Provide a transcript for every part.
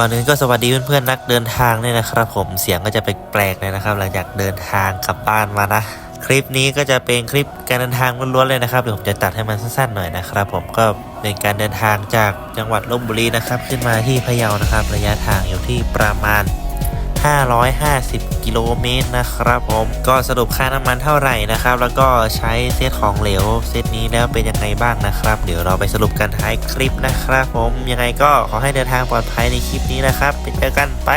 ก่อนอื่นก็สวัสดีเพื่อนๆนักเดินทางเนี่ยนะครับ ผมเสียงก็จะแปลกๆเลยนะครับ หลังจากเดินทางกลับบ้านมานะ คลิปนี้ก็จะเป็นคลิปการเดินทางล้วนๆเลยนะครับเดี๋ยวผมจะตัดให้มันสั้นๆหน่อยนะครับ ผมก็เป็นการเดินทางจากจังหวัดลบบุรีนะครับ ขึ้นมาที่พะเยานะครับ ระยะทางอยู่ที่ประมาณ 550 กิโลเมตรนะครับผมก็สรุปค่าน้ำมันเท่าไหร่นะครับ แล้วก็ใช้เซตของเหลวเซตนี้แล้วเป็นยังไงบ้างนะครับ เดี๋ยวเราไปสรุปกันท้ายคลิปนะครับผมยังไงก็ขอให้เดินทางปลอดภัยในคลิปนี้นะครับไปเจอกันไป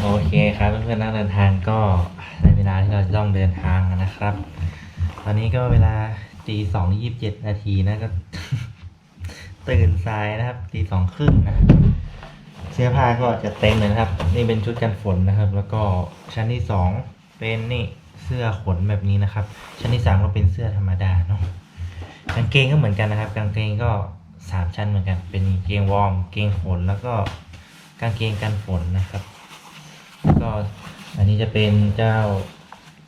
โอเคครับเพื่อนๆนักเดินทางก็ในเวลาที่เราจะต้องเดินทางนะครับ ตอนนี้ก็เวลาตีสองยี่สิบเจ็ดนาทีนะก็ ตื่นสายนะครับตีสองครึ่งนะเสื้อผ้าก็จะเต็มเลยนะครับ นี่เป็นชุดกันฝนนะครับ แล้วก็ชั้นที่สองเป็นนี่เสื้อขนแบบนี้นะครับ ชั้นที่สามก็เป็นเสื้อธรรมดาเนาะกางเกงก็เหมือนกันนะครับ กางเกงก็สามชั้นเหมือนกัน เป็นเกงวอร์มเกงฝนแล้วก็กางเกงกันฝนนะครับก็อันนี้จะเป็นเจ้า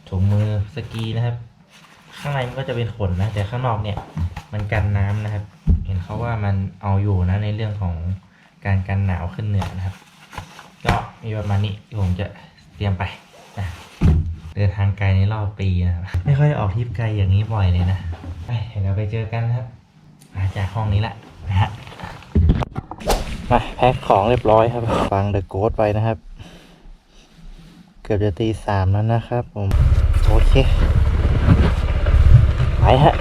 ถุงมือสกีนะครับ ข้างในมันก็จะเป็นขนนะแต่ข้างนอกเนี่ยมันกันน้ำนะครับ ห็นเขาว่ามันเอาอยู่นะในเรื่องของการกันหนาวขึ้นเหนือนะครับ ก็มีประมาณนี้ผมจะเตรียมไปนะเดินทางไกลในรอบปีนะครับไม่ค่อยออกทริปไกลอย่างนี้บ่อยเลยนะไปเดี๋ยวเราไปเจอกันนะครับมาจากห้องนี้ละนะฮะมาแพ็คของเรียบร้อยครับฟังเดอะโกดไปนะครับ เกือบจะตีสามแล้วนะครับผม โอเค ไปฮะ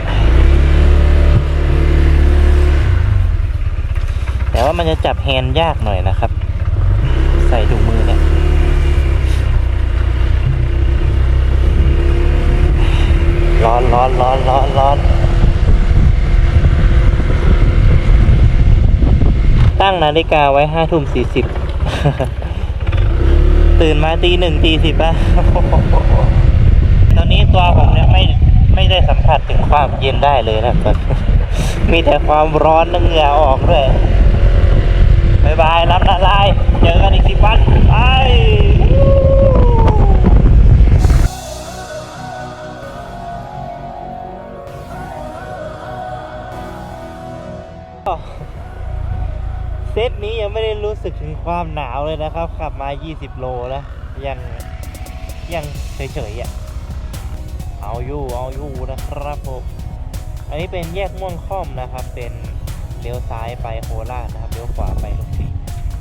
แต่ว่ามันจะจับแฮนด์ยากหน่อยนะครับ ใส่ถุงมือเนี่ยร้อนร้อนร้อนร้อนร้อนตั้งนาฬิกาไว้ห้าทุ่มสี่สิบตื่นมาตีหนึ่งตีสิบอะตอนนี้ตัวผมเนี่ยไม่ไม่ได้สัมผัสถึงความเย็นได้เลยนะครับ มีแต่ความร้อนและเหงื่อออกด้วยายบายน้ำละลายเจอกันอีกสิบวันไปเซตนี้ยังไม่ได้รู้สึกถึงความหนาวเลยนะครับ ขับมา 20 โลแล้วยังยังเฉยๆอะ เอาอยู่เอาอยู่นะครับผม อันนี้เป็นแยกม่วงค่อมนะครับ เป็น เลี้ยวซ้ายไปโคราชนะครับเลี้ยวขวาไปลบบุรี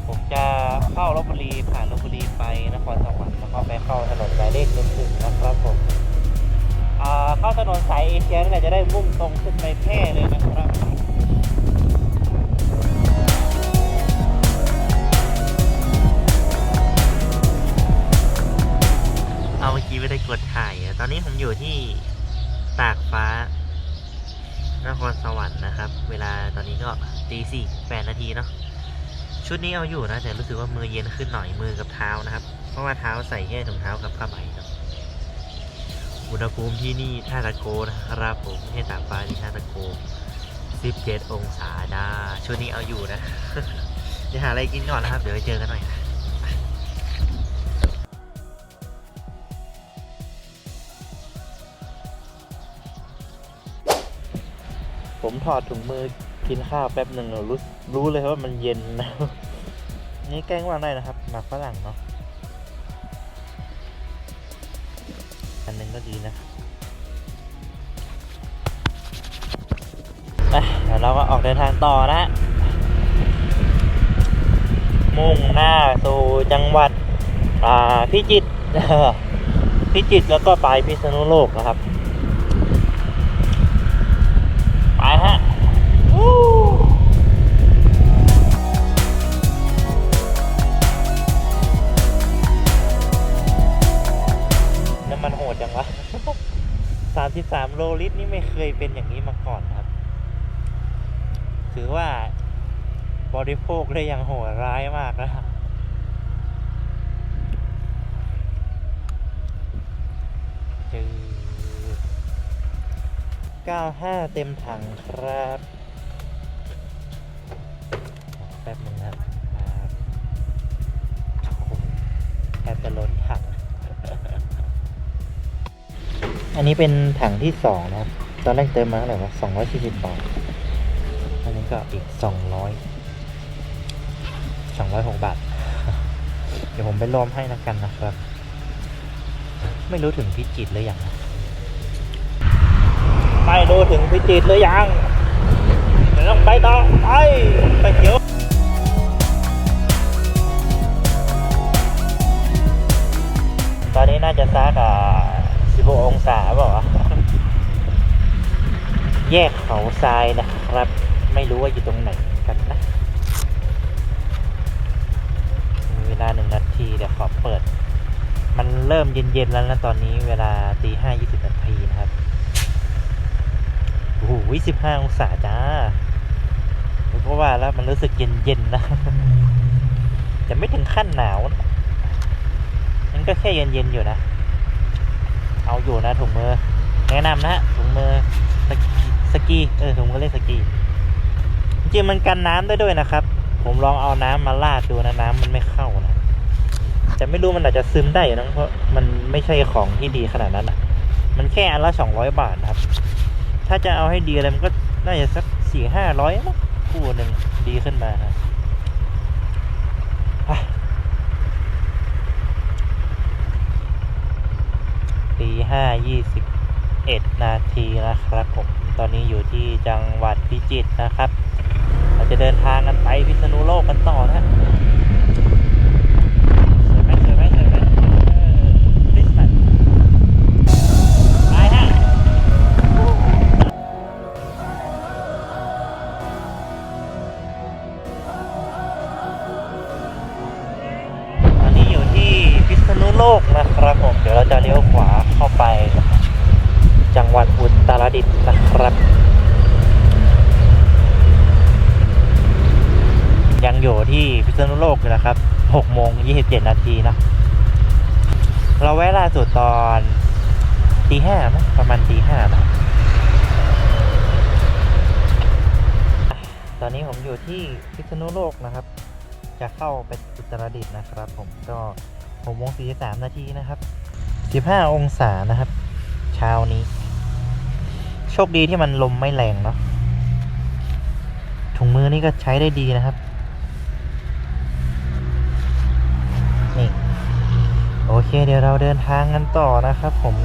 ผมจะเข้าลบบุรีผ่านลบบุรีไปนครสวรรค์แล้วก็ไปเข้าถนนสายเลขหนึ่งหนึ่งนะครับผมเข้าถนนสายเอเชียนี่แหละจะได้มุ่งตรงขึ้นไปแพร่เลยนะครับเอาเมื่อกี้ไม่ได้กดถ่ายอะตอนนี้ผมอยู่ที่ตากฟ้า นครสวรรค์นะครับ เวลาตอนนี้ก็ตีสี่แปดนาทีเนาะชุดนี้เอาอยู่นะ แต่รู้สึกว่ามือเย็นขึ้นหน่อยมือกับเท้านะครับ เพราะว่าเท้าใส่แค่ถุงเท้ากับผ้าใบเนาะอุณหภูมิที่นี่ท่าตะโกนะครับผมให้ตากฟ้าที่ท่าตะโก17 องศาได้ชุดนี้เอาอยู่นะ เดี๋ยวหาอะไรกินก่อนนะครับ เดี๋ยวไปเจอกันหน่อยนะ ผมถอดถุงมือกินข้าวแป๊บหนึ่งรู้รู้เลยว่ามันเย็นนะนี่แกงว่าได้นะครับหมักฝรั่งเนาะอันนึงก็ดีนะไปเดี๋ยวเราก็ออกเดินทางต่อนะ มุ่งหน้าสู่จังหวัดอ่าพิจิตรพิจิตรแล้วก็ไปพิษณุโลกนะครับ ไปฮะน้ำมันโหดจังวะสามสิบสามโลลิตรนี่ไม่เคยเป็นอย่างนี้มาก่อนครับ ถือว่าบริโภคได้อย่างโหดร้ายมากนะครับ 95 เต็มถังครับ แป๊บนึงนะครับครับโอ้โหแทบจะล้นถัง อันนี้เป็นถังที่สองนะครับ ตอนแรกเติมมาเท่าไหร่วะสองร้อยสี่สิบบาทอันนี้ก็อีกสองร้อยสองร้อยหกบาท เดี๋ยวผมไปรวมให้นะกันนะครับ ไม่รู้ถึงพิจิตรหรือยังนะ ไม่รู้ถึงพิจิตรหรือยังเดี๋ยวต้องไปต่อไปไปเขียวตอนนี้น่าจะซักอะ16องศาเปล่าแยกเขาทรายนะครับ ไม่รู้ว่าอยู่ตรงไหนกันนะ มีเวลาหนึ่งนาทีเดี๋ยวขอเปิด มันเริ่มเย็นๆแล้วนะตอนนี้เวลาตีห้ายี่สิบนาทีนะครับ สิบห้าองศาจ้าเพราะว่าแล้วมันรู้สึกเย็นๆนะแต่ไม่ถึงขั้นหนาวนะมันก็แค่เย็นๆอยู่นะ เอาอยู่นะถุงมือ แนะนำนะถุงมือสกีสกีเออถุงมือเล่นสกีจริงๆมันกันน้ำได้ด้วยนะครับ ผมลองเอาน้ำมาลาดดูนะน้ำมันไม่เข้านะแต่ไม่รู้มันอาจจะซึมได้อยู่นะเพราะมันไม่ใช่ของที่ดีขนาดนั้นอะ มันแค่อันละสองร้อยบาทนะครับ ถ้าจะเอาให้ดีอะไรมันก็น่าจะสักสี่ห้าร้อยมั้งคู่หนึ่งดีขึ้นมานะตีห้ายี่สิบเอ็ดนาทีนะครับผม ตอนนี้อยู่ที่จังหวัดพิจิตรนะครับ เราจะเดินทางกันไปพิษณุโลกกันต่อนะ ดิตถ์นะครับ ยังอยู่ที่พิษณุโลกอยู่นะครับ6โมง27 นาทีนะเราแวะล่าสุดตอนตีห้ามั้งประมาณตีห้านะตอนนี้ผมอยู่ที่พิษณุโลกนะครับ จะเข้าไปอุตรดิตถ์นะครับ ผมก็6โมง43นาทีนะครับ15องศานะครับ เช้านี้ โชคดีที่มันลมไม่แรงเนาะถุงมือนี่ก็ใช้ได้ดีนะครับ นี่ โอเคเดี๋ยวเราเดินทางกันต่อนะครับผม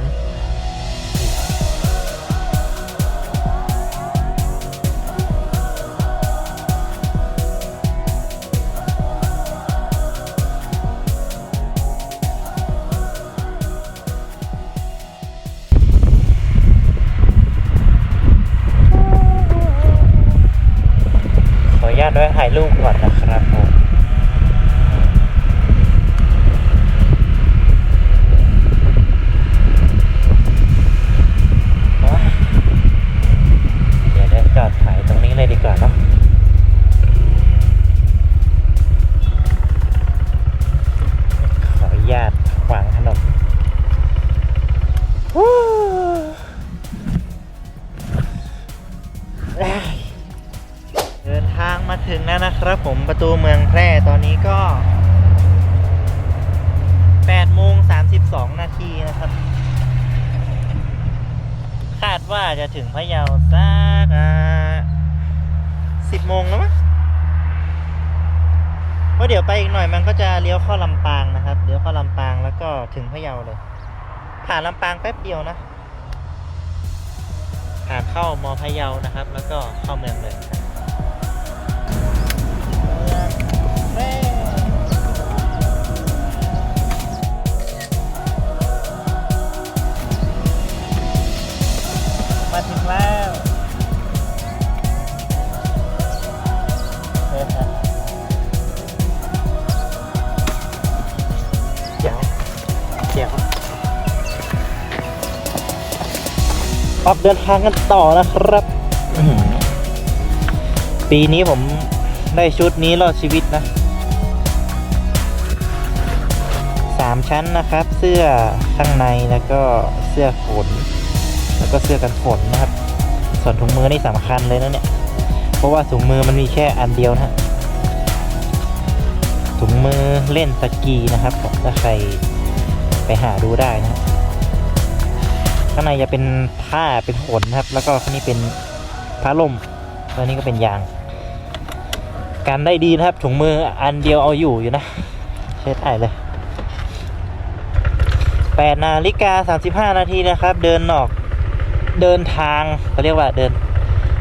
นะครับผมประตูเมืองแพร่ตอนนี้ก็8โมง32 นาทีนะครับ คาดว่าจะถึงพะเยาสักสิบโมงแล้วมั้งเพราะเดี๋ยวไปอีกหน่อยมันก็จะเลี้ยวเข้าลำปางนะครับ เลี้ยวเข้าลำปางแล้วก็ถึงพะเยาเลย ผ่านลำปางแป๊บเดียวนะ ผ่านเข้ามอพะเยานะครับ แล้วก็เข้าเมืองเลย ออกเดินทางกันต่อนะครับอื้อหือปีนี้ผมได้ชุดนี้รอดชีวิตนะสามชั้นนะครับ เสื้อข้างในแล้วก็เสื้อขนแล้วก็เสื้อกันฝนนะครับ ส่วนถุงมือนี่สำคัญเลยนะเนี่ย เพราะว่าถุงมือมันมีแค่อันเดียวนะฮะถุงมือเล่นสกีนะครับผมถ้าใครไปหาดูได้นะฮะ ข้างในจะเป็นผ้าเป็นขนนะครับ แล้วก็ข้างนี้เป็นผ้าล่มตัวนี้ก็เป็นยาง การได้ดีนะครับถุงมืออันเดียวเอาอยู่อยู่นะใช้ได้เลย8นาฬิกา35 นาทีนะครับ เดินนอกเดินทางเขาเรียกว่าเดิน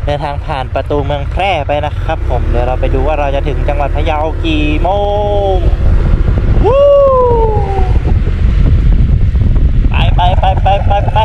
เดินทางผ่านประตูเมืองแพร่ไปนะครับ ผมเดี๋ยวเราไปดูว่าเราจะถึงจังหวัดพะเยากี่โมงวู้ไปไปไปไปไปไป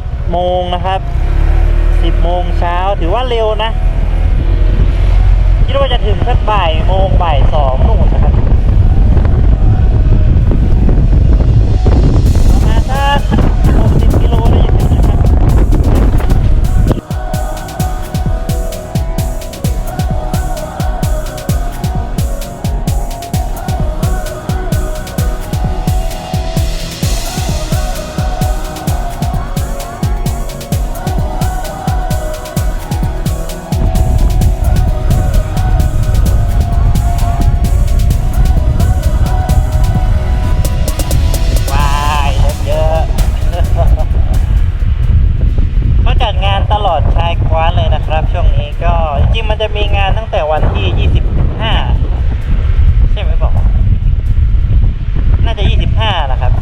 10 โมงนะครับ 10 โมงเช้าถือว่าเร็วนะ คิดว่าจะถึงสักบ่ายโมงบ่ายสองนู่นนะครับ ตลอดชายกว้านเลยนะครับ ช่วงนี้ก็จริงมันจะมีงานตั้งแต่วันที่ 25 ใช่ไหมบอก น่าจะ 25 นะครับ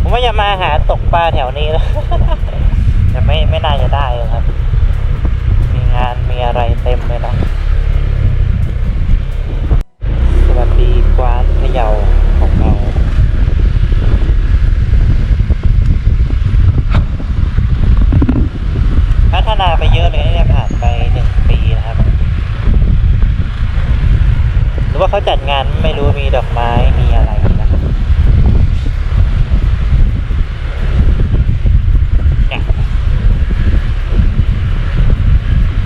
ผมว่าจะมาหาตกปลาแถวนี้แล้วแต่ไม่ไม่น่าจะได้เลยครับ มีงานมีอะไรเต็มเลยนะสวัสดีกวานพะเยาของเรา พัฒนาไปเยอะเลยนะเนี่ยผ่านไปหนึ่งปีนะครับ หรือว่าเขาจัดงานไม่รู้มีดอกไม้มีอะไรนะเนี่ย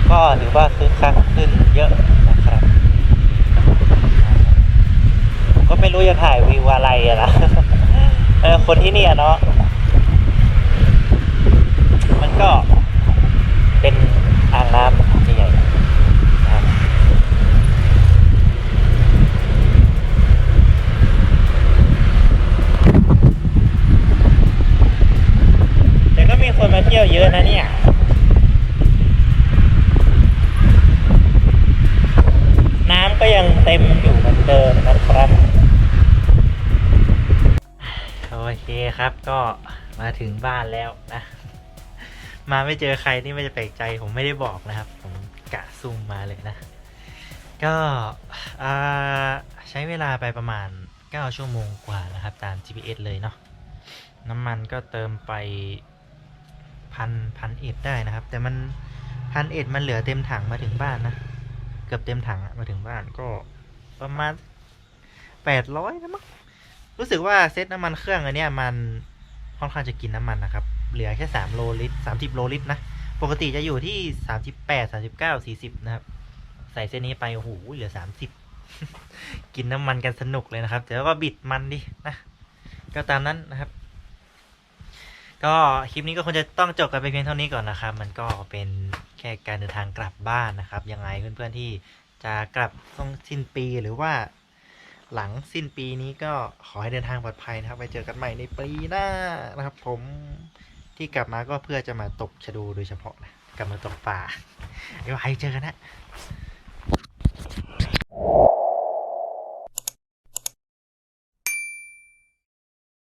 ก็ถือว่าคึกคักขึ้นเยอะนะครับ ผมก็ ไม่รู้จะถ่ายวิวอะไรอะนะเออคนที่นี่อะเนาะมันก็เป็นอ่างน้ำใหญ่ๆแต่ก็มีคนมาเที่ยวเยอะนะเนี่ยน้ำก็ยังเต็มอยู่เหมือนเดิมนะครับ เคครับก็มาถึงบ้านแล้วนะ มาไม่เจอใครนี่ไม่จะแปลกใจผมไม่ได้บอกนะครับ ผมกะซุ่มมาเลยนะ ก็ใช้เวลาไปประมาณ 9 ชั่วโมงกว่านะครับ ตาม GPS เลยเนาะน้ำมันก็เติมไปพันพันเอ็ดได้นะครับ แต่มันพันเอ็ดมันเหลือเต็มถังมาถึงบ้านนะ เกือบเต็มถังอะมาถึงบ้านก็ประมาณแปดร้อยนะมั้ง รู้สึกว่าเซตน้ำมันเครื่องอันเนี้ยมันค่อนข้างจะกินน้ำมันนะครับ เหลือแค่สามโลลิตรสามสิบโลลิตรนะ ปกติจะอยู่ที่สามสิบแปดสามสิบเก้าสี่สิบนะครับ ใส่เส้นนี้ไป โอ้โห เหลือสามสิบกินน้ำมันกันสนุกเลยนะครับแต่ก็บิดมันดินะ ก็ตามนั้นนะครับ ก็คลิปนี้ก็คงจะต้องจบกันไปเพียงเท่านี้ก่อนนะครับ มันก็เป็นแค่การเดินทางกลับบ้านนะครับ ยังไงเพื่อนๆที่จะกลับช่วงสิ้นปีหรือว่า หลังสิ้นปีนี้ก็ขอให้เดินทางปลอดภัยนะครับ ไปเจอกันใหม่ในปีหน้านะครับ ผมที่กลับมาก็เพื่อจะมาตกชะดูโดยเฉพาะนะกลับมาตกป่าเดี๋ยวไปเจอกันนะ